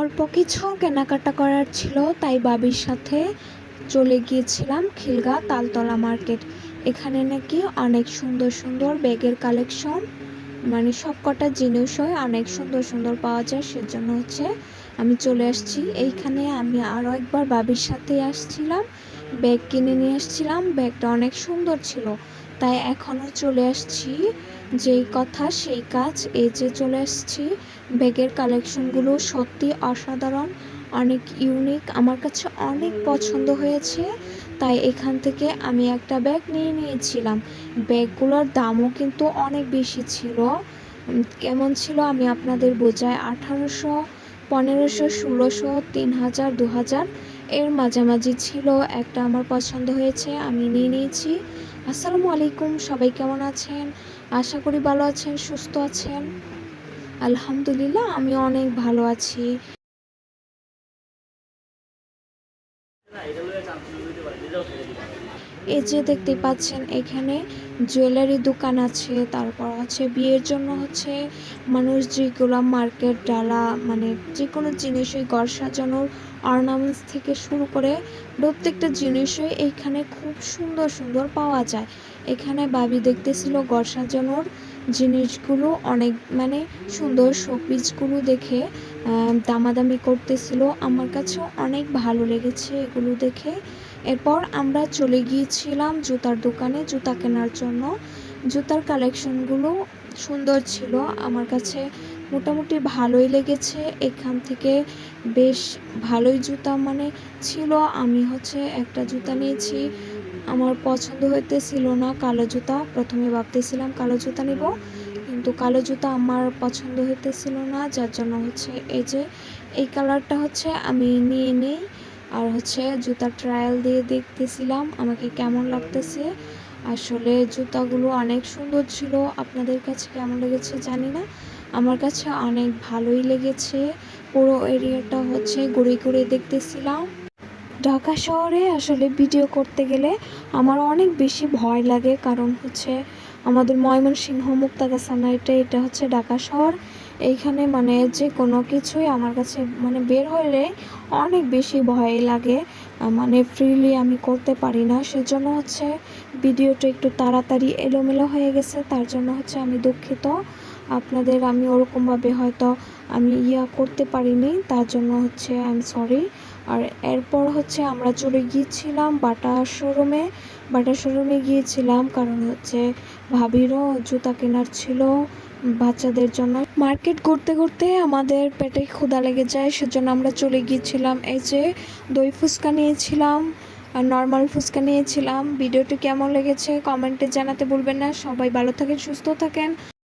অল্প কিছু কেনাকাটা করার ছিল, তাই বাবির সাথে চলে গিয়েছিলাম খিলগা তালতলা মার্কেট। এখানে নাকি অনেক সুন্দর সুন্দর ব্যাগের কালেকশন মানে সব কটা জিনিসই অনেক সুন্দর সুন্দর পাওয়া যায়, সেজন্য হচ্ছে আমি চলে আসছি। এইখানে আমি আরও একবার বাবির সাথে আসছিলাম, ব্যাগ কিনে নিয়ে আসছিলাম, ব্যাগটা অনেক সুন্দর ছিল। তাই এখনও চলে আসছি। যেই কথা, সেই কাজ, এই যে চলে আসছি। ব্যাগের কালেকশনগুলো সত্যি অসাধারণ, অনেক ইউনিক আমার কাছে অনেক পছন্দ হয়েছে। তাই এখান থেকে আমি একটা ব্যাগ নিয়ে নিয়েছিলাম। ব্যাগগুলোর দামও কিন্তু অনেক বেশি ছিল। কেমন ছিল আমি আপনাদের বোঝাই। আঠারোশো, পনেরোশো, ষোলোশো, তিন হাজার, দু হাজার। এর মাঝামাঝি ছিল একটা আমার পছন্দ হয়েছে, আমি নিয়ে নিয়েছি। আসসালামু আলাইকুম, সবাই কেমন আছেন? আশা করি ভালো আছেন, সুস্থ আছেন? আলহামদুলিল্লাহ, আমি অনেক ভালো আছি। এই যে দেখতে পাচ্ছেন, এখানে জুয়েলারি দোকান আছে, তারপর আছে বিয়ের জন্য হচ্ছে মানুষ যেগুলো মার্কেট, ডালা মানে যে কোনো জিনিসই ঘর সাজানোর অর্নামেন্টস থেকে শুরু করে প্রত্যেকটা জিনিসই এইখানে খুব সুন্দর সুন্দর পাওয়া যায়। এখানে বাবি দেখতেছিল ঘর সাজানোর জিনিসগুলো অনেক মানে সুন্দর শোপিসগুলো দেখে দামাদামি করতেছিল। আমার কাছেও অনেক ভালো লেগেছে এগুলো দেখে। এরপর আমরা চলে গিয়েছিলাম জুতার দোকানে, জুতা কেনার জন্য। জুতার কালেকশনগুলো সুন্দর ছিল, আমার কাছে মোটামুটি ভালোই লেগেছে। এখান থেকে বেশ ভালোই জুতা মানে ছিল, আমি হচ্ছে একটা জুতা নিয়েছি। আমার পছন্দ হইতে ছিল না কালো জুতা, প্রথমে ভাবতেছিলাম কালো জুতা নিব, কিন্তু কালো জুতা আমার পছন্দ হইতেছিল না, যার জন্য হচ্ছে এই যে এই কালারটা হচ্ছে আমি নিয়ে নিই। আর হচ্ছে জুতার ট্রায়াল দিয়ে দেখতেছিলাম, আমাকে কেমন লাগতেছে? আসলে জুতাগুলো অনেক সুন্দর ছিল, আপনাদের কাছে কেমন লেগেছে জানি না। আমার কাছে অনেক ভালোই লেগেছে, পুরো এরিয়াটা হচ্ছে ঘুরে ঘুরে দেখতেছিলাম। ঢাকা শহরে আসলে ভিডিও করতে গেলে আমার অনেক বেশি ভয় লাগে, কারণ হচ্ছে আমাদের ময়মনসিংহ মুক্তাগাছা এটা এটা হচ্ছে ঢাকা শহর। এইখানে মানে যে কোনো কিছুই আমার কাছে মানে বের হলে অনেক বেশি ভয় লাগে। মানে ফ্রিলি আমি করতে পারি না। সেজন্য হচ্ছে ভিডিওটা একটু তাড়াতাড়ি এলোমেলো হয়ে গেছে। তার জন্য হচ্ছে আমি দুঃখিত। আপনাদের আমি ওরকমভাবে হয়তো আমি ইয়া করতে পারিনি। তার জন্য হচ্ছে আই এম সরি আর এরপর হচ্ছে আমরা চলে গিয়েছিলাম বাটা শোরুমে। বাটা শোরুমে গিয়েছিলাম কারণ হচ্ছে ভাবিরও জুতা কেনার ছিল। বাচ্চাদের জন্য। মার্কেট ঘুরতে ঘুরতে আমাদের পেটে ক্ষুদা লেগে যায়, সেজন্য আমরা চলে গিয়েছিলাম। এই যে দই ফুচকা নিয়েছিলাম, আর নর্মাল ফুচকা নিয়েছিলাম। ভিডিওটি কেমন লেগেছে কমেন্টে জানাতে ভুলবেন না। সবাই ভালো থাকেন, সুস্থ থাকেন।